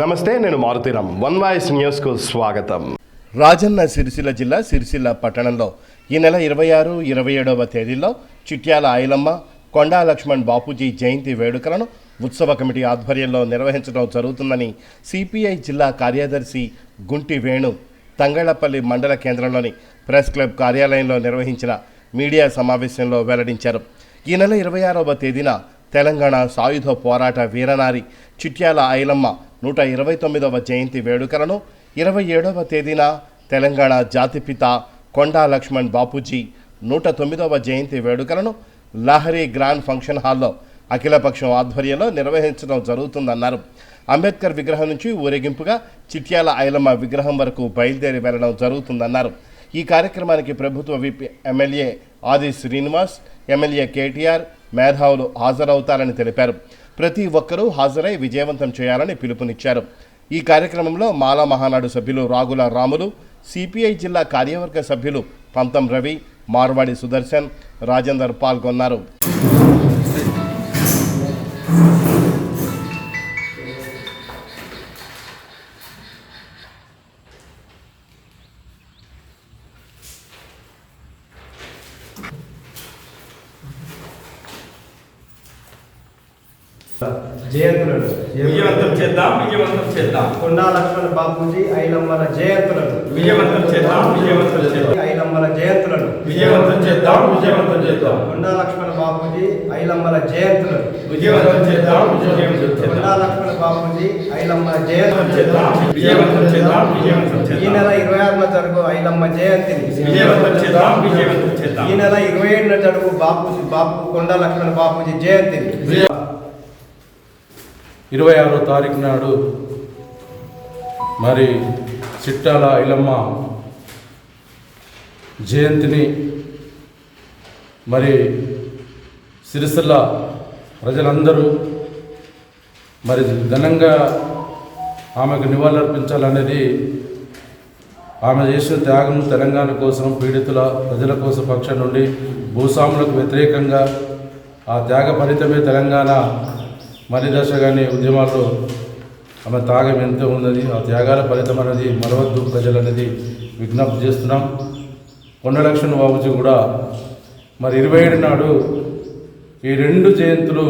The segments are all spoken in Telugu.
నమస్తే నేను మారుతీరామ్ వన్ వాయిస్ న్యూస్కు స్వాగతం. రాజన్న సిరిసిల్ల జిల్లా సిరిసిల్ల పట్టణంలో ఈ నెల ఇరవై ఆరు ఇరవై ఏడవ తేదీల్లో చిట్యాల ఐలమ్మ కొండా లక్ష్మణ్ బాపూజీ జయంతి వేడుకలను ఉత్సవ కమిటీ ఆధ్వర్యంలో నిర్వహించడం జరుగుతుందని సిపిఐ జిల్లా కార్యదర్శి గుంటి వేణు తంగళపల్లి మండల కేంద్రంలోని ప్రెస్ క్లబ్ కార్యాలయంలో నిర్వహించిన మీడియా సమావేశంలో వెల్లడించారు. ఈ నెల ఇరవై ఆరవ తేదీన తెలంగాణ సాయుధ పోరాట వీరనారి చిట్యాల ఐలమ్మ నూట ఇరవై తొమ్మిదవ జయంతి వేడుకలను ఇరవై ఏడవ తేదీన తెలంగాణ జాతిపిత కొండా లక్ష్మణ్ బాపూజీ నూట తొమ్మిదవ జయంతి వేడుకలను లహరి గ్రాండ్ ఫంక్షన్ హాల్లో అఖిలపక్షం ఆధ్వర్యంలో నిర్వహించడం జరుగుతుందన్నారు. అంబేద్కర్ విగ్రహం నుంచి ఊరేగింపుగా చిట్యాల ఐలమ్మ విగ్రహం వరకు బయలుదేరి వెళ్ళడం జరుగుతుందన్నారు. ఈ కార్యక్రమానికి ప్రభుత్వ విప్ ఎమ్మెల్యే ఆది శ్రీనివాస్ ఎమ్మెల్యే కేటీఆర్ మేధావులు హాజరవుతారని తెలిపారు. ప్రతి ఒక్కరూ హాజరై విజయవంతం చేయాలని పిలుపునిచ్చారు. ఈ కార్యక్రమంలో మాలా మహానాడు సభ్యులు రాగుల రాములు సిపిఐ జిల్లా కార్యవర్గ సభ్యులు పంతం రవి మార్వాడి సుదర్శన్ రాజేందర్ పాల్గొన్నారు. జయంతులను. విజయవంతం చేద్దాం విజయవంతం చేద్దాం. కొండా లక్ష్మణ బాపూజీ ఐలమ్మల జయంతులను. విజయవంతం చేద్దాం విజయవంతం చేద్దాం. ఐలమ్మల జయంతులను. విజయవంతం చేద్దాం విజయవంతం చేద్దాం. కొండా లక్ష్మణ బాపూజీ ఐలమ్మల జయంతులను. విజయవంతం చేద్దాం విజయవంతం కొండా చేద్దాం లక్ష్మణ బాపూజీ ఐలమ్మల జయంతులను. చేద్దాం విజయవంతం చేద్దాం విజయవంతం ఈ చేద్దాం. నెల ఇరవై ఆరున జరుగు ఐలమ్మ జయంతిని విజయవంతం చేద్దాం విజయవంతం చేద్దాం. ఈ నెల ఇరవై ఏడున జరుగు బాపూజీ బాపు కొండా లక్ష్మణ బాపూజీ జయంతిని ఇరవై ఆరో తారీఖు నాడు మరి చిట్టాల ఇలమ్మ జయంతిని మరి సిరిసిల్ల ప్రజలందరూ మరి ఘనంగా ఆమెకు నివాళులర్పించాలనేది ఆమె చేసిన త్యాగం తెలంగాణ కోసం పీడితుల ప్రజల కోసం పక్షం నుండి భూస్వాములకు వ్యతిరేకంగా ఆ త్యాగ ఫలితమే తెలంగాణ మరి దశ కానీ ఉద్యమాల్లో ఆమె త్యాగం ఎంతో ఉన్నది ఆ త్యాగాల ఫలితం అనేది మరవద్దు ప్రజలు అనేది విజ్ఞప్తి చేస్తున్నాం. కొండలక్ష్మణ్ బాబుజీ కూడా మరి ఇరవై ఏడు నాడు ఈ రెండు జయంతులు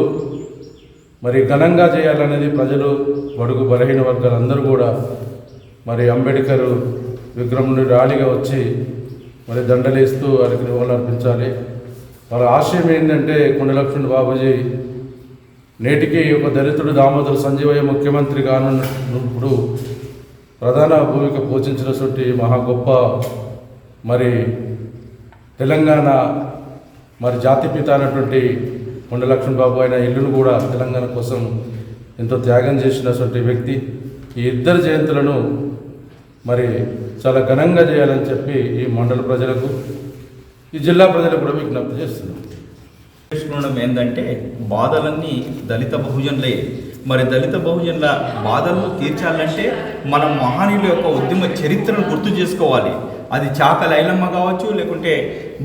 మరి ఘనంగా చేయాలనేది ప్రజలు బడుగు బలహీన వర్గాలందరూ కూడా మరి అంబేద్కర్ విగ్రహం నుండి ర్యాలీగా వచ్చి మరి దండలేస్తూ వారికి నివాళులు అర్పించాలి వాళ్ళ ఆశయం ఏంటంటే కొండలక్ష్మణ్ బాబుజీ నేటికి ఒక దళితుడు దామోదర్ సంజీవయ్య ముఖ్యమంత్రి కానున్నప్పుడు ప్రధాన భూమిక పోషించినటువంటి మహా గొప్ప మరి తెలంగాణ మరి జాతిపిత అయినటువంటి కొండలక్ష్మణ్ బాబు అయిన ఇల్లును కూడా తెలంగాణ కోసం ఎంతో త్యాగం చేసినటువంటి వ్యక్తి. ఈ ఇద్దరు జయంతులను మరి చాలా ఘనంగా చేయాలని చెప్పి ఈ మండల ప్రజలకు ఈ జిల్లా ప్రజలకు కూడా విజ్ఞప్తి చేస్తున్నాం. చేసుకోవడం ఏంటంటే బాధలన్నీ దళిత బహుజనులే. మరి దళిత బహుజనుల బాధలను తీర్చాలంటే మనం మహానీయుల యొక్క ఉద్యమ చరిత్రను గుర్తు చేసుకోవాలి. అది చాక లైలమ్మ కావచ్చు లేకుంటే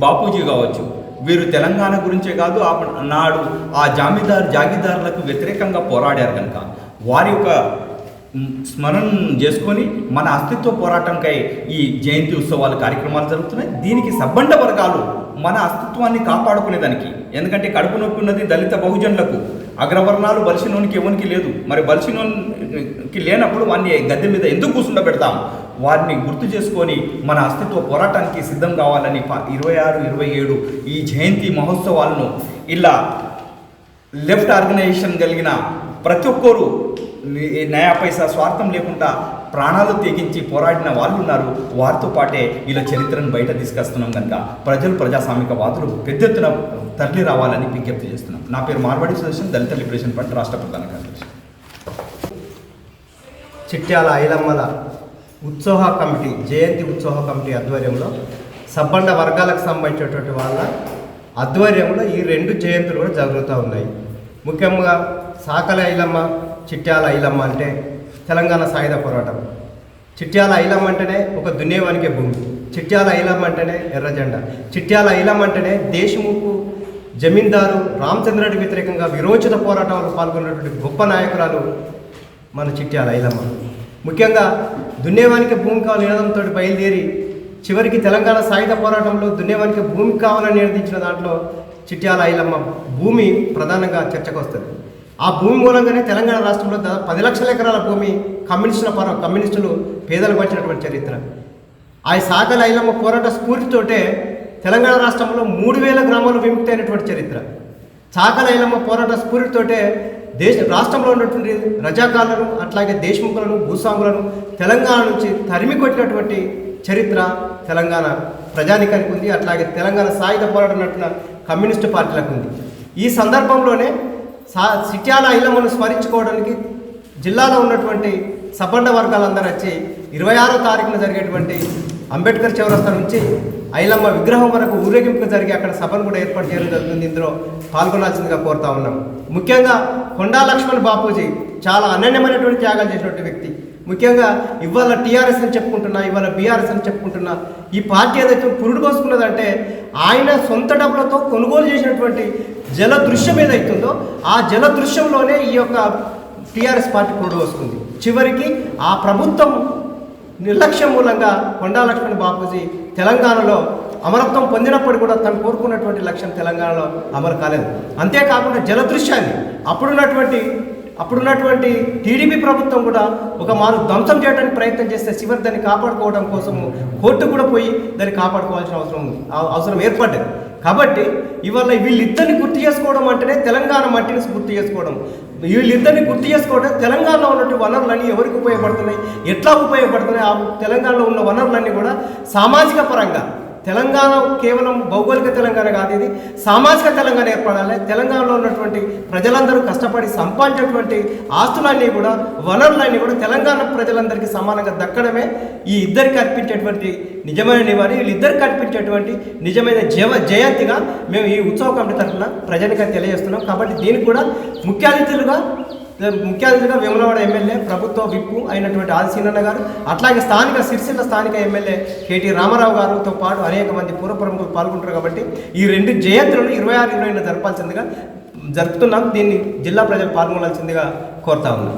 బాపూజీ కావచ్చు. వీరు తెలంగాణ గురించే కాదు ఆ నాడు ఆ జామీదారు జాగీదారులకు వ్యతిరేకంగా పోరాడారు కనుక. వారి యొక్క స్మరణ చేసుకొని మన అస్తిత్వ పోరాటంకై ఈ జయంతి ఉత్సవాల కార్యక్రమాలు జరుగుతున్నాయి. దీనికి సబ్బండ వర్గాలు మన అస్తిత్వాన్ని కాపాడుకునేదానికి ఎందుకంటే కడుపు నొప్పి ఉన్నది దళిత బహుజనులకు. అగ్రవర్ణాలు బలిసినోనికి ఎవరికి లేదు. మరి బలిసినోనికి లేనప్పుడు వాడిని గద్దె మీద ఎందుకు కూర్చుండబెడతాం? వారిని గుర్తు చేసుకొని మన అస్తిత్వ పోరాటానికి సిద్ధం కావాలని ఇరవై ఆరు ఇరవై ఏడు ఈ జయంతి మహోత్సవాలను ఇలా లెఫ్ట్ ఆర్గనైజేషన్ కలిగిన ప్రతి ఒక్కరూ నయా పైసా స్వార్థం లేకుండా ప్రాణాలు తెగించి పోరాడిన వాళ్ళు ఉన్నారు. వారితో పాటే ఇలా చరిత్రను బయట తీసుకొస్తున్నాం కనుక ప్రజలు ప్రజాస్వామిక వాదులు పెద్ద ఎత్తున తరలి రావాలని విజ్ఞప్తి చేస్తున్నాం. నా పేరు మార్వాడి సుదర్శన్ దళిత లిబరేషన్ పార్టీ రాష్ట్ర ప్రధాన కార్యదర్శి. చిట్యాల ఐలమ్మల ఉత్సవ కమిటీ జయంతి ఉత్సవ కమిటీ ఆధ్వర్యంలో సబ్బండ వర్గాలకు సంబంధించినటువంటి వాళ్ళ ఆధ్వర్యంలో ఈ రెండు జయంతులు కూడా జరుగుతూ ఉన్నాయి. ముఖ్యంగా సాకల ఐలమ్మ చిట్యాల ఐలమ్మ అంటే తెలంగాణ సాయుధ పోరాటం. చిట్యాల ఐలమ్మ అంటేనే ఒక దున్నేవానికే భూమి. చిట్యాల ఐలమ్మ అంటేనే ఎర్రజెండ చిట్యాల ఐలమ్మ అంటేనే దేశముఖు జమీందారు రామచంద్రుడికి వ్యతిరేకంగా విరోచిత పోరాటంలో పాల్గొన్నటువంటి గొప్ప నాయకురాలు మన చిట్యాల ఐలమ్మ. ముఖ్యంగా దున్నేవానికి భూమి కావాలి నినాదంతో బయలుదేరి చివరికి తెలంగాణ సాయుధ పోరాటంలో దున్నేవానికి భూమి కావాలని నినదించిన దాంట్లో చిట్యాల ఐలమ్మ భూమి ప్రధానంగా చర్చకు వస్తుంది. ఆ భూమి మూలంగానే తెలంగాణ రాష్ట్రంలో దాదాపు పది లక్షల ఎకరాల భూమి కమ్యూనిస్టుల పర కమ్యూనిస్టులు పేదలు వచ్చినటువంటి చరిత్ర. ఆ సాగల ఐలమ్మ పోరాట స్ఫూర్తితోటే తెలంగాణ రాష్ట్రంలో మూడు వేల గ్రామాలు విముక్తి అయినటువంటి చరిత్ర. చాకల ఐలమ్మ పోరాట స్ఫూర్తితోటే దేశ రాష్ట్రంలో ఉన్నటువంటి రజాకాలను అట్లాగే దేశముఖులను భూస్వాములను తెలంగాణ నుంచి తరిమి కొట్టినటువంటి చరిత్ర తెలంగాణ ప్రజానికానికి ఉంది. అట్లాగే తెలంగాణ సాయుధ పోరాటం నడిపిన కమ్యూనిస్టు పార్టీలకు ఉంది. ఈ సందర్భంలోనే సా సిట్యాల ఐలమ్మను స్మరించుకోవడానికి జిల్లాలో ఉన్నటువంటి సబ్బండ వర్గాలందరూ వచ్చి ఇరవై ఆరో తారీఖున జరిగేటువంటి అంబేద్కర్ చౌరస్తా నుంచి ఐలమ్మ విగ్రహం వరకు ఊరేగింపు జరిగి అక్కడ సభను కూడా ఏర్పాటు చేయడం జరుగుతుంది. ఇందులో పాల్గొనాల్సిందిగా కోరుతా ఉన్నాం. ముఖ్యంగా కొండా లక్ష్మణ్ బాపూజీ చాలా అనన్యమైనటువంటి త్యాగాలు చేసినటువంటి వ్యక్తి. ముఖ్యంగా ఇవాళ టీఆర్ఎస్ అని చెప్పుకుంటున్నా ఇవాళ బీఆర్ఎస్ అని చెప్పుకుంటున్నా ఈ పార్టీ ఏదైతే పురుడు పోసుకున్నదంటే ఆయన సొంత డబ్బులతో కొనుగోలు చేసినటువంటి జల దృశ్యం ఏదైతుందో ఆ జల దృశ్యంలోనే ఈ యొక్క టీఆర్ఎస్ పార్టీ పురుడు వస్తుంది. చివరికి ఆ ప్రభుత్వం నిర్లక్ష్యం మూలంగా కొండా లక్ష్మణ్ బాపూజీ తెలంగాణలో అమరత్వం పొందినప్పుడు కూడా తను కోరుకున్నటువంటి లక్ష్యం తెలంగాణలో అమలు కాలేదు. అంతేకాకుండా జలదృశ్యాన్ని అప్పుడున్నటువంటి అప్పుడున్నటువంటి టీడీపీ ప్రభుత్వం కూడా ఒక మారు ధ్వంసం చేయడానికి ప్రయత్నం చేస్తే చివరి దాన్ని కాపాడుకోవడం కోసము కోర్టు కూడా పోయి దాన్ని కాపాడుకోవాల్సిన అవసరం అవసరం ఏర్పడ్డది. కాబట్టి ఇవాళ వీళ్ళిద్దరిని గుర్తు చేసుకోవడం అంటేనే తెలంగాణ మట్టిని గుర్తు చేసుకోవడం. వీళ్ళిద్దరిని గుర్తు చేసుకోవడం తెలంగాణలో ఉన్నటువంటి వనరులన్నీ ఎవరికి ఉపయోగపడుతున్నాయి? ఎట్లా ఉపయోగపడుతున్నాయి? ఆ తెలంగాణలో ఉన్న వనరులన్నీ కూడా సామాజిక పరంగా తెలంగాణ కేవలం భౌగోళిక తెలంగాణ కాదు ఇది సామాజిక తెలంగాణ ఏర్పడాలి. తెలంగాణలో ఉన్నటువంటి ప్రజలందరూ కష్టపడి సంపాదించినటువంటి ఆస్తులన్నీ కూడా వనరులన్నీ కూడా తెలంగాణ ప్రజలందరికీ సమానంగా దక్కడమే ఈ ఇద్దరికి అర్పించేటువంటి నిజమైన నివారి వీళ్ళిద్దరికి అర్పించేటువంటి నిజమైన జవ జయంతిగా మేము ఈ ఉత్సవ కమిటీ తరఫున ప్రజలకి తెలియజేస్తున్నాం. కాబట్టి దీనికి కూడా ముఖ్య అతిథులుగా ముఖ్య అతిథిగా వేములవాడ ఎమ్మెల్యే ప్రభుత్వ విప్పు అయినటువంటి ఆదిశీనన్న గారు అట్లాగే స్థానిక సిరిసిల్ల స్థానిక ఎమ్మెల్యే కేటీ రామారావు గారితో పాటు అనేక మంది పూర్వ ప్రముఖులు పాల్గొంటారు కాబట్టి ఈ రెండు జయంతులను ఇరవై ఆరు ఇరవై జరపాల్సిందిగా జరుపుతున్నాం. దీన్ని జిల్లా ప్రజలు పాల్గొనాల్సిందిగా కోరుతా ఉన్నాం.